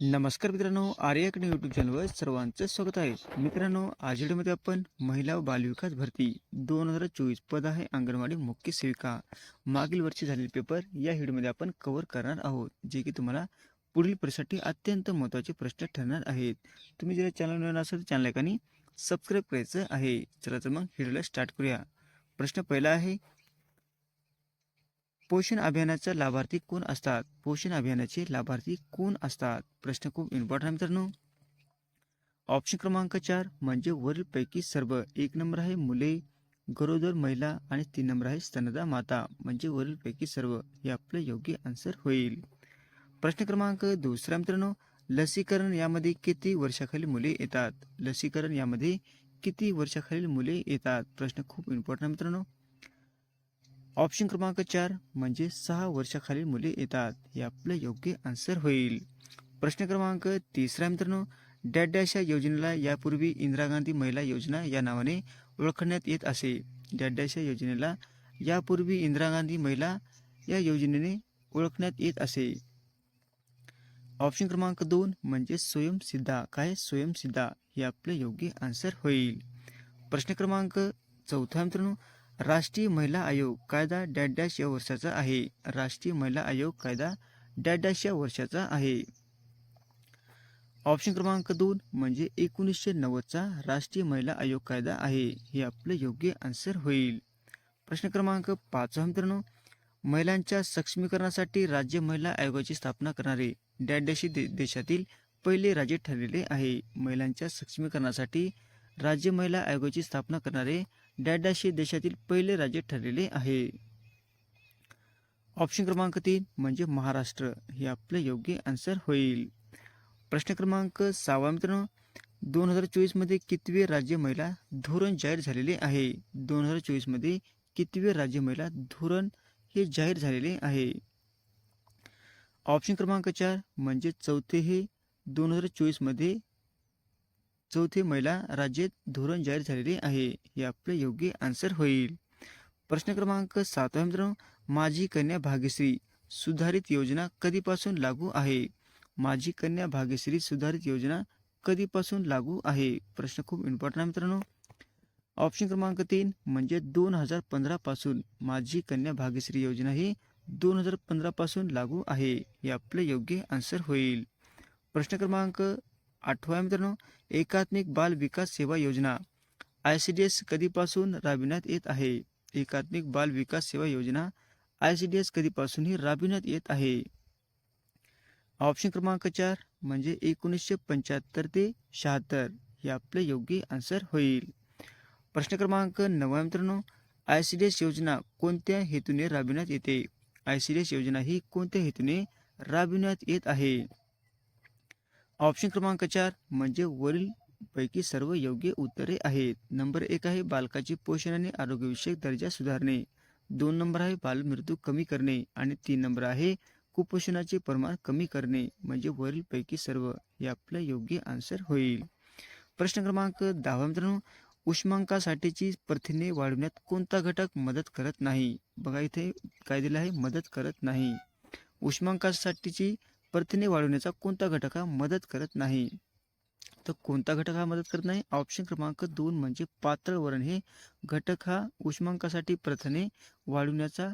नमस्कार मित्रांनो आर्याकडे यूट्यूब चॅनलवर सर्वांचं स्वागत आहे. मित्रांनो आज व्हिडिओमध्ये आपण महिला व बालविकास भरती दोन हजार चोवीस पद आहे अंगणवाडी मुख्य सेविका. मागील वर्षी झालेले पेपर या व्हिडिओमध्ये आपण कव्हर करणार आहोत जे की तुम्हाला पुढील परीक्षेसाठी अत्यंत महत्त्वाचे प्रश्न ठरणार आहेत. तुम्ही जर चॅनल मिळणार असाल तर चॅनल एकाने सबस्क्राईब करायचं आहे. चला तर मग व्हिडिओला स्टार्ट करूया. प्रश्न पहिला आहे पोषण अभियानाचा लाभार्थी कोण असतात? पोषण अभियानाचे लाभार्थी कोण असतात? प्रश्न खूप इम्पॉर्टंट मित्रांनो. ऑप्शन क्रमांक चार म्हणजे वरीलपैकी सर्व. एक नंबर आहे मुले गरोदर महिला आणि तीन नंबर आहे स्तनदा माता. म्हणजे वरीलपैकी सर्व. हे आपलं योग्य आन्सर होईल. प्रश्न क्रमांक दुसरा मित्रांनो. लसीकरण यामध्ये किती वर्षाखालील मुले येतात? लसीकरण यामध्ये किती वर्षाखालील मुले येतात? प्रश्न खूप इम्पॉर्टंट मित्रांनो. ऑप्शन क्रमांक चार म्हणजे सहा वर्षाखालील मुले येतात. हे आपलं योग्य आन्सर होईल. प्रश्न क्रमांक तिसरा मित्रांनो डॅड डॅश या योजनेला यापूर्वी इंदिरा गांधी महिला योजना या नावाने ओळखण्यात येत असे. डॅड डॅश या योजनेला यापूर्वी इंदिरा गांधी महिला या योजनेने ओळखण्यात येत असे. ऑप्शन क्रमांक दोन म्हणजे स्वयंसिद्धा काय स्वयंसिद्धा हे आपलं योग्य आन्सर होईल. प्रश्न क्रमांक चौथा मित्रांनो राष्ट्रीय महिला आयोग कायदा डॅड डॅश या वर्षाचा आहे. राष्ट्रीय महिला आयोग कायदा डॅड डॅश या वर्षाचा आहे. ऑप्शन क्रमांक दोन म्हणजे एकोणीसशे नव्वदचा राष्ट्रीय महिला आयोग कायदा आहे. हे आपलं योग्य आन्सर होईल. प्रश्न क्रमांक पाच मित्रांनो. महिलांच्या सक्षमीकरणासाठी राज्य महिला आयोगाची स्थापना करणारे डॅडॅशी दे देशातील पहिले राज्य ठरलेले आहे. महिलांच्या सक्षमीकरणासाठी राज्य महिला आयोगाची स्थापना करणारे डॅडाशी हे देशातील पहिले राज्य ठरलेले आहे. ऑप्शन क्रमांक तीन म्हणजे महाराष्ट्र. हे आपलं योग्य आन्सर होईल. प्रश्न क्रमांक सहावा मित्रांनो दोन हजार चोवीसमध्ये कितवे राज्य महिला धोरण जाहीर झालेले आहे? दोन हजार चोवीसमध्ये कितवे राज्य महिला धोरण हे जाहीर झालेले आहे? ऑप्शन क्रमांक चार म्हणजे चौथे हे दोन हजार चोवीसमध्ये चौथे महिला राज्यात धोरण जाहीर झालेले आहे. हे आपले योग्य आन्सर होईल. प्रश्न क्रमांक सातवा मित्रांनो माझी कन्या भाग्यश्री सुधारित योजना कधीपासून लागू आहे? माझी कन्या भाग्यश्री सुधारित योजना कधीपासून लागू आहे? प्रश्न खूप इम्पॉर्टंट आहे मित्रांनो. ऑप्शन क्रमांक तीन म्हणजे दोन हजार पंधरापासून माझी कन्या भाग्यश्री योजना ही दोन हजार पंधरापासून लागू आहे. हे आपलं योग्य आन्सर होईल. प्रश्न क्रमांक आठवा मित्रांनो एकात्मिक बाल विकास सेवा योजना. आय सी डी एस कधीपासून राबविण्यात येत आहे? एकात्मिक बाल विकास सेवा योजना आय सी डी एस कधीपासूनही राबविण्यात येत आहे? ऑप्शन क्रमांक चार म्हणजे एकोणीसशे पंच्याहत्तर ते शहात्तर. हे आपले योग्य आन्सर होईल. प्रश्न क्रमांक नवा मित्रांनो आय सी डी एस योजना कोणत्या हेतूने राबविण्यात येते? आय सी डी एस योजना ही कोणत्या हेतूने राबविण्यात येत आहे? ऑप्शन क्रमांक चार म्हणजे वरील पैकी सर्व योग्य उत्तरे आहेत. नंबर एक आहे बालकाची पोषण आणि आरोग्यविषयक दर्जा सुधारणे. दोन नंबर आहे बालमृत्यू कमी करणे. आणि तीन नंबर आहे कुपोषणाचे प्रमाण कमी करणे म्हणजे वरील पैकी सर्व हे आपलं योग्य आन्सर होईल. प्रश्न क्रमांक दहावा मित्रांनो उष्मांकासाठीची प्रथिने वाढवण्यात कोणता घटक मदत करत नाही? बघा इथे काय दिलं आहे मदत करत नाही. उष्मांकासाठीची प्रथिने वाढवण्याचा कोणता घटक हा मदत करत नाही? तर कोणता घटक हा मदत करत नाही? ऑप्शन क्रमांक दोन म्हणजे पातळ वरण. हे घटक हा उष्मांकासाठी प्रथिने वाढवण्याचा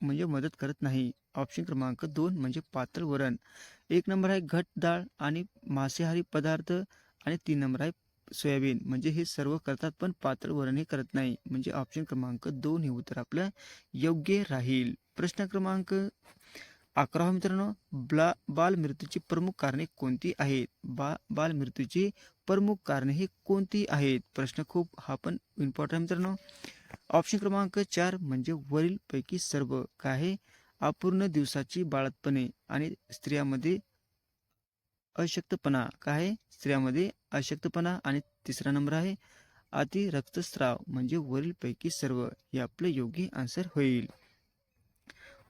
म्हणजे मदत करत नाही. ऑप्शन क्रमांक दोन म्हणजे पातळ वरण. एक नंबर आहे घट डाळ आणि मांसाहारी पदार्थ आणि तीन नंबर आहे सोयाबीन. म्हणजे हे सर्व करतात पण पातळ वरण हे करत नाही. म्हणजे ऑप्शन क्रमांक दोन हे उत्तर आपलं योग्य राहील. प्रश्न क्रमांक अकरावा मित्रांनो ब्ला बाल मृत्यूची प्रमुख कारणे कोणती आहेत? बा बालमृत्यूची प्रमुख कारणे ही कोणती आहेत? प्रश्न खूप हा पण इम्पॉर्टंट मित्रांनो. ऑप्शन क्रमांक चार म्हणजे वरीलपैकी सर्व. काय अपूर्ण दिवसाची बाळतपणे आणि स्त्रियामध्ये अशक्तपणा. काय स्त्रियामध्ये अशक्तपणा. आणि तिसरा नंबर आहे अति रक्तस्राव म्हणजे वरीलपैकी सर्व. हे आपलं योग्य आन्सर होईल.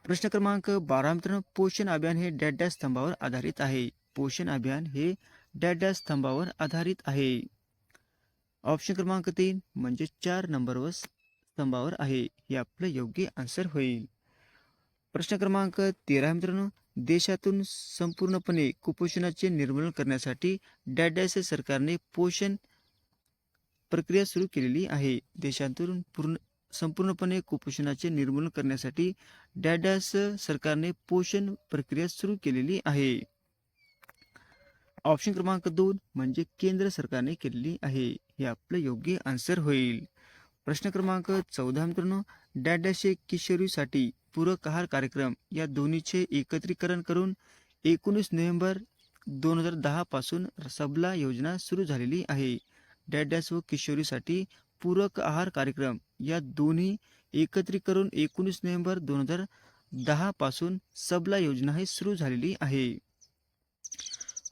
प्रश्न क्रमांक बारा मित्रांनो पोषण अभियान हे डॅड डॅश स्तंभावर आधारित आहे. पोषण अभियान हे डॅड डॅश स्तंभावर आधारित आहे. ऑप्शन क्रमांक तीन म्हणजे चार नंबरवर स्तंभावर आहे. हे आपलं योग्य आन्सर होईल. प्रश्न क्रमांक तेरा मित्रांनो देशातून संपूर्णपणे कुपोषणाचे निर्मूलन करण्यासाठी डॅडॅसे सरकारने पोषण प्रक्रिया सुरू केलेली आहे. देशातून पूर्ण संपूर्णपणे कुपोषणाचे निर्मूलन करण्यासाठी डॅडॅस सरकारने पोषण प्रक्रिया सुरू केलेली आहे. ऑप्शन क्रमांक दोन म्हणजे केंद्र सरकारने केलेली आहे. हे आपलं योग्य आन्सर होईल. प्रश्न क्रमांक चौदा मित्रांनो डॅडॅशे किशोरीसाठी पूरक आहार कार्यक्रम या दोन्हीचे एकत्रीकरण करून एकोणीस नोव्हेंबर दोन हजार दहा पासून सबला योजना सुरू झालेली आहे. डॅडॅस व किशोरीसाठी पूरक आहार कार्यक्रम या दोन्ही एकत्रित करून एकोणीस नोव्हेंबर दोन हजार दहापासून सबला योजना ही सुरू झालेली आहे.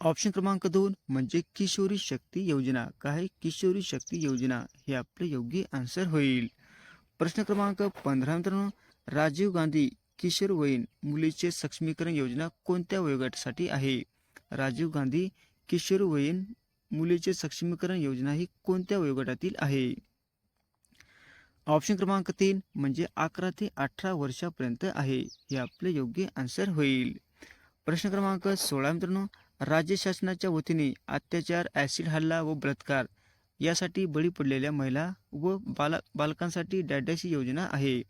ऑप्शन क्रमांक दोन म्हणजे किशोरी शक्ती योजना. काय किशोरी शक्ती योजना? हे आपले योग्य आन्सर होईल. प्रश्न क्रमांक पंधरा मित्रांनो राजीव गांधी किशोरवयीन मुलीचे सक्षमीकरण योजना कोणत्या वयोगटासाठी आहे? राजीव गांधी किशोरवयीन मुलीचे सक्षमीकरण योजना ही कोणत्या वयोगटातील आहे? ऑप्शन क्रमांक तीन म्हणजे अकरा ते अठरा वर्षापर्यंत आहे. हे आपले योग्य आन्सर होईल. प्रश्न क्रमांक सोळा मित्रांनो राज्य शासनाच्या वतीने अत्याचार ॲसिड हल्ला व बलात्कार यासाठी बळी पडलेल्या महिला व बाला बालकांसाठी डॅडॅशी योजना आहे.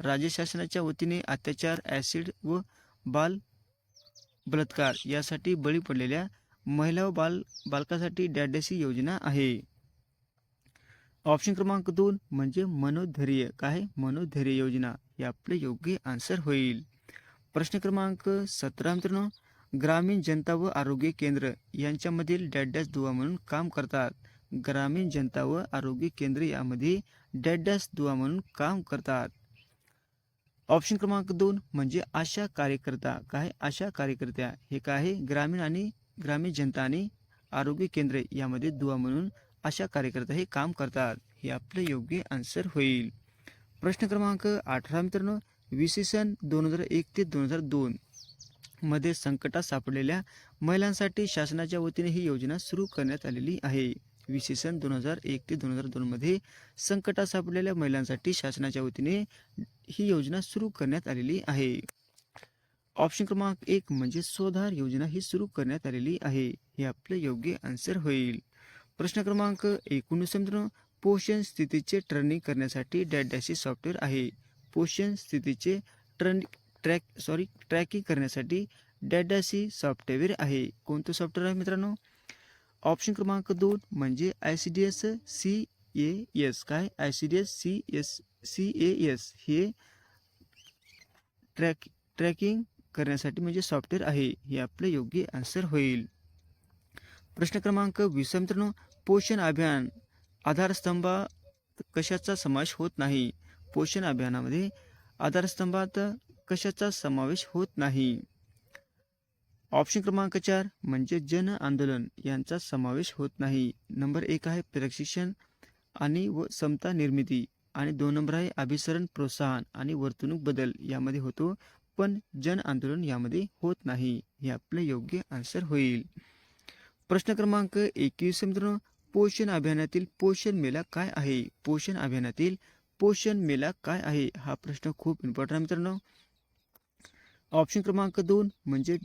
राज्य शासनाच्या वतीने अत्याचार ॲसिड व बाल बलात्कार यासाठी बळी पडलेल्या महिला व बाल बालकासाठी डॅडॅशी योजना आहे. ऑप्शन क्रमांक दोन म्हणजे मनोधैर्य. काय? मनोधैर्य योजना. हे आपले योग्य आन्सर होईल. प्रश्न क्रमांक सतरा मित्रांनो ग्रामीण जनता व आरोग्य केंद्र यांच्यामधील डॅडॅस दुवा म्हणून काम करतात. ग्रामीण जनता व आरोग्य केंद्र यामध्ये डॅडॅस दुवा म्हणून काम करतात. ऑप्शन क्रमांक दोन म्हणजे आशा कार्यकर्ता. काय? आशा कार्यकर्त्या. हे काय आहे? ग्रामीण आणि ग्रामीण जनता आणि आरोग्य केंद्र यामध्ये दुवा म्हणून अशा कार्यकर्ता हे काम करतात हे आपलं योग्य आन्सर होईल. प्रश्न क्रमांक अठरा मित्रांनो विशेषण सन दोन हजार एक ते दोन हजार दोन मध्ये संकटात सापडलेल्या महिलांसाठी शासनाच्या वतीने ही योजना सुरू करण्यात आलेली आहे. विशेषण सन दोन हजार एक ते दोन हजार दोनमध्ये संकटात सापडलेल्या महिलांसाठी शासनाच्या वतीने ही योजना सुरू करण्यात आलेली आहे. ऑप्शन क्रमांक एक म्हणजे स्वधार योजना ही सुरू करण्यात आलेली आहे. हे आपलं योग्य आन्सर होईल. प्रश्न क्रमांक एकोणीस मित्रांनो पोषण स्थितीचे ट्रेनिंग करण्यासाठी डॅडॅशी सॉफ्टवेअर आहे. पोषण स्थितीचे ट्रन ट्रॅक सॉरी ट्रॅकिंग करण्यासाठी डॅडॅसी सॉफ्टवेअर आहे. कोणतं सॉफ्टवेअर आहे मित्रांनो? ऑप्शन क्रमांक दोन म्हणजे I C D S C A S काय? I C D S C S C A S हे ट्रॅक ट्रॅकिंग करण्यासाठी म्हणजे सॉफ्टवेअर आहे. हे आपलं योग्य आन्सर होईल. प्रश्न क्रमांक वीस मित्रांनो. पोषण अभियान आधारस्तंभात कशाचा समावेश होत नाही? पोषण अभियानामध्ये आधारस्तंभात कशाचा समावेश होत नाही? ऑप्शन क्रमांक चार म्हणजे जन आंदोलन यांचा समावेश होत नाही. नंबर एक आहे प्रशिक्षण आणि व समता निर्मिती आणि दोन नंबर आहे अभिसरण प्रोत्साहन आणि वर्तणूक बदल यामध्ये होतो पण जन आंदोलन यामध्ये होत नाही. हे आपले योग्य आन्सर होईल. प्रश्न क्रमांक एकवीस मित्रांनो पोषण अभियानातील पोषण मेला काय आहे? पोषण अभियानातील पोषण मेला काय आहे? हा प्रश्न खूप इम्पॉर्टंट आहे मित्रांनो. ऑप्शन क्रमांक दोन म्हणजे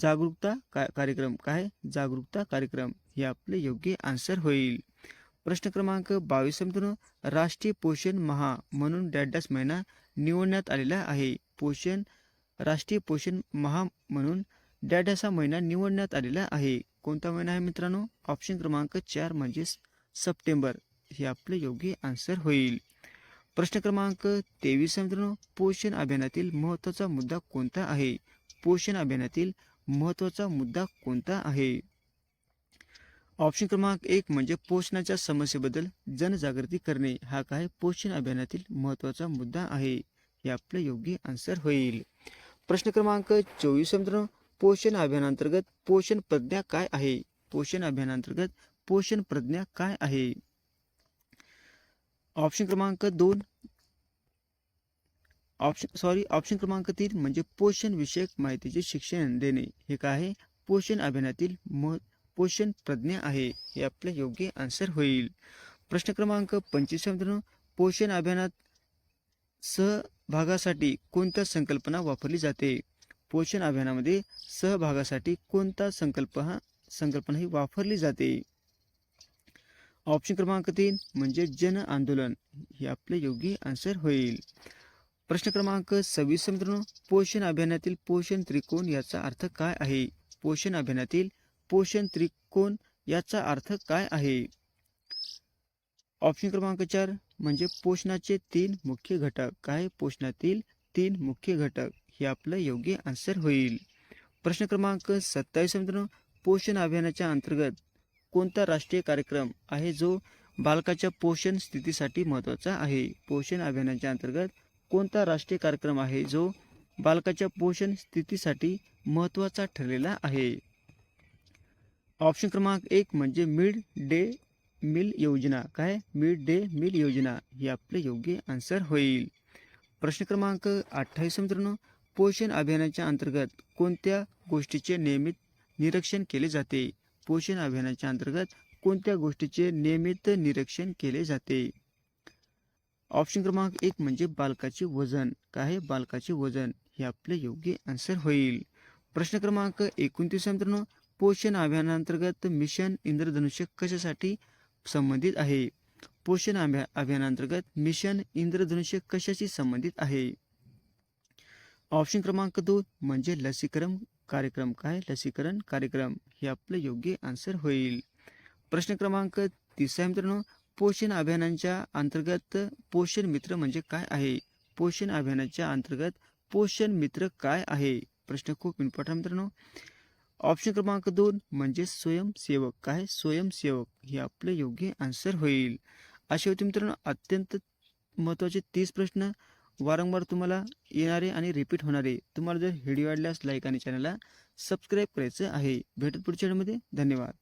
जागरूकता का कार्यक्रम. काय? जागरूकता कार्यक्रम. हे आपले योग्य आन्सर होईल. प्रश्न क्रमांक बावीस मित्रांनो राष्ट्रीय पोषण महा म्हणून डॅडॅस महिना निवडण्यात आलेला आहे. पोषण राष्ट्रीय पोषण महा म्हणून डॅडॅस हा महिना निवडण्यात आलेला आहे. कोणता महिना आहे मित्रांनो? ऑप्शन क्रमांक चार म्हणजे सप्टेंबर. हे आपले योग्य आन्सर होईल. प्रश्न क्रमांक तेवीस मित्रांनो. पोषण अभियानातील महत्त्वाचा मुद्दा कोणता आहे? पोषण अभियानातील महत्त्वाचा मुद्दा कोणता आहे? ऑप्शन क्रमांक एक म्हणजे पोषणाच्या समस्येबद्दल जनजागृती करणे. हा काय पोषण अभियानातील महत्त्वाचा मुद्दा आहे? हे आपलं योग्य आन्सर होईल. प्रश्न क्रमांक चोवीस मित्रांनो. पोषण अभियानांतर्गत पोषण प्रज्ञा काय आहे? पोषण अभियानांतर्गत पोषण प्रज्ञा काय आहे? ऑप्शन क्रमांक दोन. ऑप्शन सॉरी ऑप्शन क्रमांक तीन म्हणजे पोषण विषयक माहितीचे शिक्षण देणे. हे काय आहे? पोषण अभियानातील म पोषण प्रज्ञा आहे. हे आपले योग्य आन्सर होईल. प्रश्न क्रमांक पंचवीस मित्रांनो. पोषण अभियानात सहभागासाठी कोणत्या संकल्पना वापरली जाते? पोषण अभियानामध्ये सहभागासाठी कोणता संकल्प हा संकल्पना ही वापरली जाते? ऑप्शन क्रमांक तीन म्हणजे जन आंदोलन. हे आपले योग्य आन्सर होईल. प्रश्न क्रमांक सव्वीस मित्रांनो पोषण अभियानातील पोषण त्रिकोण याचा अर्थ काय आहे? पोषण अभियानातील पोषण त्रिकोण याचा अर्थ काय आहे? ऑप्शन क्रमांक चार म्हणजे पोषणाचे तीन मुख्य घटक. काय पोषणातील तीन मुख्य घटक. हे आपलं योग्य आन्सर होईल. प्रश्न क्रमांक सत्तावीस मित्रांनो पोषण अभियानाच्या अंतर्गत कोणता राष्ट्रीय कार्यक्रम आहे जो बालकाच्या पोषण स्थितीसाठी महत्त्वाचा आहे? पोषण अभियानाच्या अंतर्गत कोणता राष्ट्रीय कार्यक्रम आहे जो बालकाच्या पोषण स्थितीसाठी महत्त्वाचा ठरलेला आहे? ऑप्शन क्रमांक एक म्हणजे मिड डे मिल योजना. काय? मिड डे मिल योजना. ही आपलं योग्य आन्सर होईल. प्रश्न क्रमांक अठ्ठावीस मित्रांनो पोषण अभियानाच्या अंतर्गत कोणत्या गोष्टीचे नियमित निरीक्षण केले जाते? पोषण अभियानाच्या अंतर्गत कोणत्या गोष्टीचे नियमित निरीक्षण केले जाते? ऑप्शन क्रमांक एक म्हणजे बालकाचे वजन. काय बालकाचे वजन? हे आपले योग्य आन्सर होईल. प्रश्न क्रमांक एकोणतीस मित्रांनो पोषण अभियानांतर्गत मिशन इंद्रधनुष्य कशासाठी संबंधित आहे? पोषण अभि अभियानांतर्गत मिशन इंद्रधनुष्य कशाशी संबंधित आहे? ऑप्शन क्रमांक दोन म्हणजे लसीकरण कार्यक्रम. काय? लसीकरण कार्यक्रम. हे आपलं योग्य आन्सर होईल. प्रश्न क्रमांक तिसरा मित्रांनो. पोषण अभियानांच्या अंतर्गत पोषण मित्र म्हणजे काय आहे? पोषण अभियानाच्या अंतर्गत पोषण मित्र काय आहे? प्रश्न खूप इम्पॉर्टंट मित्रांनो. ऑप्शन क्रमांक दोन म्हणजे स्वयंसेवक. काय? स्वयंसेवक. हे आपले योग्य आन्सर होईल. असे होते मित्रांनो. अत्यंत महत्त्वाचे तीस प्रश्न. वारंवार तुम्हाला येणारे आणि रिपीट होणारे तुम्हाला जर व्हिडिओ आवडल्यास लाईक आणि चॅनलला सबस्क्राईब करायचं आहे. भेटत पुढच्या व्हिडिओमध्ये धन्यवाद.